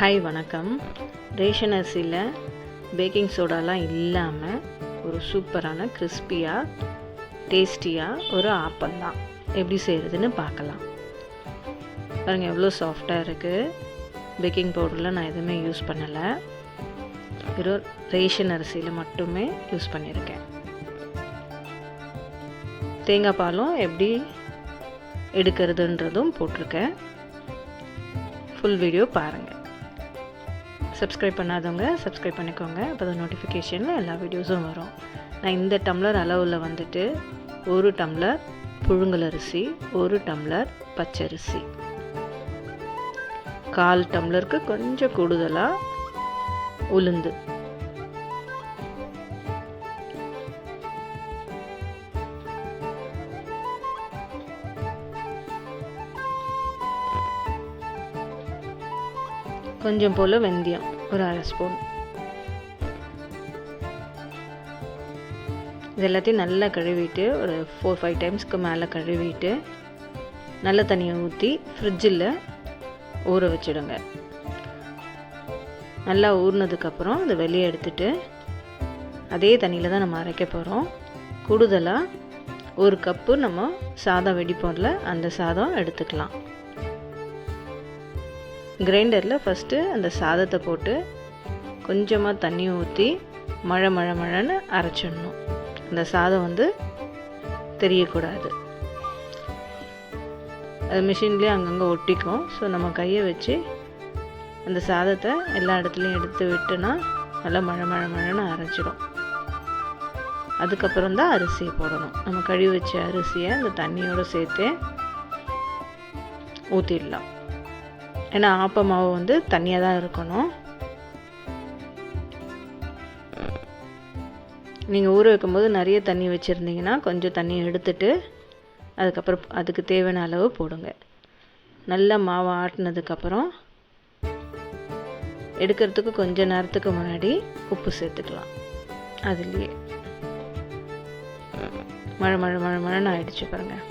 Hi வணக்கம். Ration அரிசியில் packing சோடாலாம் இல்லாமல் ஒரு சூப்பரான கிறிஸ்பியாக டேஸ்டியாக ஒரு ஆப்பம் தான் எப்படி செய்கிறதுன்னு பார்க்கலாம். பாருங்கள் எவ்வளோ சாஃப்டாக இருக்குது பேக்கிங் பவுடரில் நான் எதுவுமே யூஸ் பண்ணலை. வெறும் ரேஷன் அரிசியில் மட்டுமே யூஸ் பண்ணியிருக்கேன். தேங்காய் பாலும் எப்படி எடுக்கிறதுன்றதும் போட்டிருக்கேன். ஃபுல் வீடியோ பாருங்கள் சப்ஸ்கிரைப் பண்ணாதவங்க சப்ஸ்கிரைப் பண்ணிக்கோங்க. அப்போ தான் நோட்டிஃபிகேஷனில் எல்லா வீடியோஸும் வரும். நான் இந்த டம்ளர் அளவில் வந்துட்டு ஒரு டம்ளர் புழுங்கல் அரிசி ஒரு டம்ளர் பச்சரிசி கால் டம்ளருக்கு கொஞ்சம் கூடுதலாக உளுந்து. கொஞ்சம் போல் வெந்தயம் ஒரு அரை ஸ்பூன். இது எல்லாத்தையும் நல்லா கழுவிட்டு ஒரு ஃபோர் ஃபைவ் டைம்ஸ்க்கு மேலே கழுவிட்டு நல்ல தண்ணியை ஊற்றி ஃப்ரிட்ஜில் ஊற வச்சிடுங்க. நல்லா ஊறினதுக்கப்புறம் அதை வெளியே எடுத்துட்டு அதே தண்ணியில் தான் நம்ம அரைக்க போகிறோம் கூடுதலாக ஒரு கப்பு நம்ம சாதம் வெடிப்போம்ல அந்த சாதம் எடுத்துக்கலாம். கிரைண்டரில் ஃபஸ்ட்டு அந்த சாதத்தை போட்டு கொஞ்சமாக தண்ணி ஊற்றி மழை மழை மழைன்னு அரைச்சிடணும். அந்த சாதம் வந்து தெரியக்கூடாது. அது மிஷின்லேயே அங்கங்கே ஒட்டிக்கும். ஸோ நம்ம கையை வச்சு அந்த சாதத்தை எல்லா இடத்துலையும் எடுத்து விட்டுனா நல்லா மழை மழை மழைன்னு அரைச்சிடும். அதுக்கப்புறம் தான் அரிசியை போடணும். நம்ம கழுவி வச்ச அரிசியை அந்த தண்ணியோடு சேர்த்து ஊற்றிடலாம் ஏன்னா ஆப்ப மாவு வந்து தண்ணியாக தான் இருக்கணும். நீங்கள் ஊற வைக்கும்போது நிறைய தண்ணி வச்சுருந்தீங்கன்னா கொஞ்சம் தண்ணி எடுத்துட்டு அதுக்கப்புறம் அதுக்கு தேவையான அளவு போடுங்க. நல்லா மாவை ஆட்டினதுக்கப்புறம் எடுக்கிறதுக்கு கொஞ்ச நேரத்துக்கு முன்னாடி உப்பு சேர்த்துக்கலாம். அதுலேயே. மழை மழை மழை மழைன்னு ஆயிடுச்சு பாருங்கள்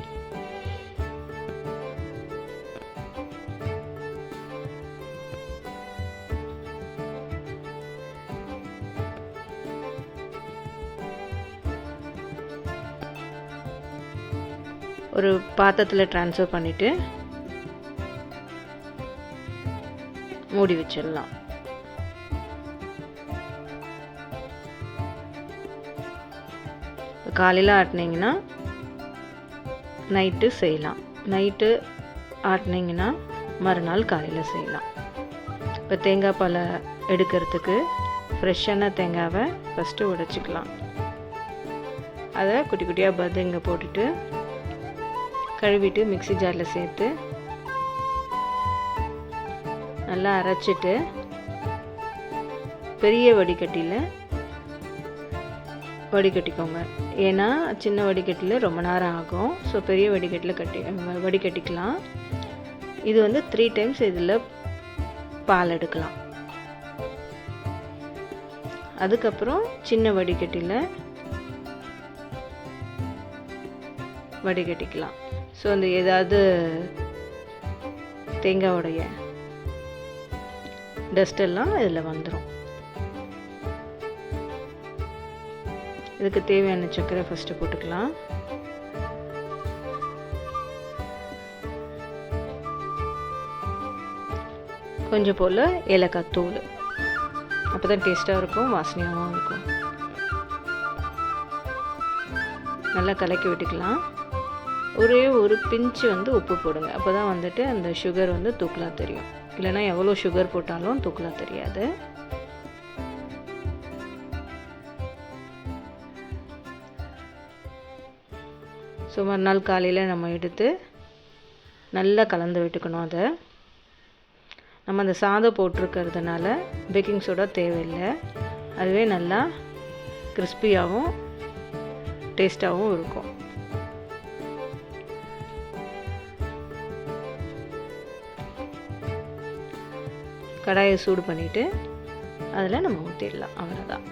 ஒரு பாத்திரத்தில் ட்ரான்ஸ்ஃபர் பண்ணிவிட்டு மூடி வச்சிடலாம். காலையில் ஆட்டினீங்கன்னா நைட்டு செய்யலாம். நைட்டு ஆட்டினீங்கன்னா மறுநாள் காலையில் செய்யலாம். இப்போ தேங்காய் பாலை எடுக்கிறதுக்கு ஃப்ரெஷ்ஷான தேங்காவை ஃபஸ்ட்டு உடைச்சிக்கலாம். அதை குட்டி குட்டியாக பதுங்க போட்டுட்டு கழுவிட்டு மிக்சி ஜாரில் சேர்த்து நல்லா அரைச்சிட்டு பெரிய வடிகட்டியில் வடிகட்டிக்கோங்க. ஏன்னா சின்ன வடிகட்டியில் ரொம்ப நேரம் ஆகும். ஸோ பெரிய வடிகட்டியில் கட்டி வடிகட்டிக்கலாம். இது வந்து த்ரீ டைம்ஸ் இதில் பால் எடுக்கலாம். அதுக்கப்புறம் சின்ன வடிகட்டியில் வடிகட்டிக்கலாம். ஸோ அந்த ஏதாவது தேங்காயோடைய டஸ்ட் எல்லாம் இதில் வந்துடும் இதுக்கு தேவையான சர்க்கரை ஃபஸ்ட்டு போட்டுக்கலாம். கொஞ்சம் போல் ஏலக்காய் தூள். அப்போ தான் டேஸ்ட்டாக இருக்கும் வாசனையாகவும் இருக்கும். நல்லா கலக்கி விட்டுக்கலாம். ஒரே ஒரு பிஞ்சு வந்து உப்பு போடுங்க. அப்போ தான் வந்துட்டு அந்த சுகர் வந்து தூக்கலாக தெரியும். இல்லைனா எவ்வளோ சுகர் போட்டாலும் தூக்கலாக தெரியாது. ஸோ மறுநாள் காலையில் நம்ம எடுத்து நல்லா கலந்து விட்டுக்கணும் அதை. நம்ம அந்த சாதம் போட்டிருக்கிறதுனால பேக்கிங் சோடா தேவையில்லை. அதுவே நல்லா கிறிஸ்பியாகவும் டேஸ்ட்டாகவும் இருக்கும். கடாயை சூடு பண்ணிவிட்டு அதில் நம்ம ஊற்றிடலாம். அவ்வளோதான்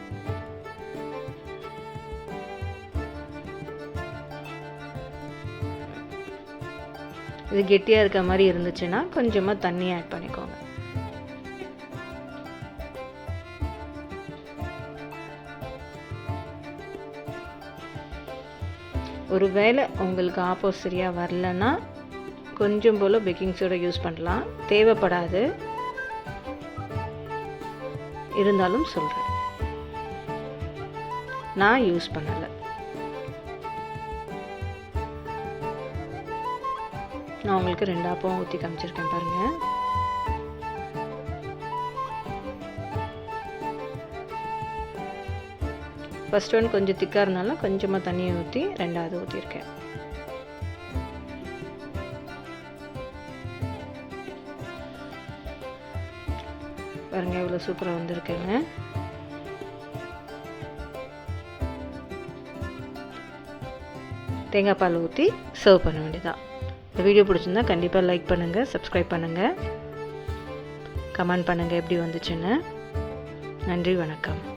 இது கெட்டியாக இருக்க மாதிரி இருந்துச்சுன்னா கொஞ்சமாக தண்ணி ஆட் பண்ணிக்கோங்க. ஒரு வேளை உங்களுக்கு ஆப்போ சரியாக வரலன்னா கொஞ்சம் போல் பேக்கிங் சோடா யூஸ் பண்ணலாம். தேவைப்படாது. இருந்தாலும் சொல்கிறேன் நான் யூஸ் பண்ணலை. நான் உங்களுக்கு ரெண்டு ஆப்பம் ஊற்றி காமிச்சிருக்கேன் பாருங்கள் ஃபஸ்ட் ஒன் கொஞ்சம் திக்காக இருந்தாலும் கொஞ்சமாக தண்ணியை ஊற்றி ரெண்டாவது ஊற்றிருக்கேன் பாருங்கள் இவ்வளோ சூப்பராக வந்திருக்குங்க. தேங்காய் பால் ஊற்றி சர்வ் பண்ண வேண்டியதான் இந்த வீடியோ பிடிச்சிருந்தா கண்டிப்பாக லைக் பண்ணுங்கள் சப்ஸ்கிரைப் பண்ணுங்கள் கமெண்ட் பண்ணுங்கள் எப்படி வந்துச்சுன்னு. நன்றி வணக்கம்.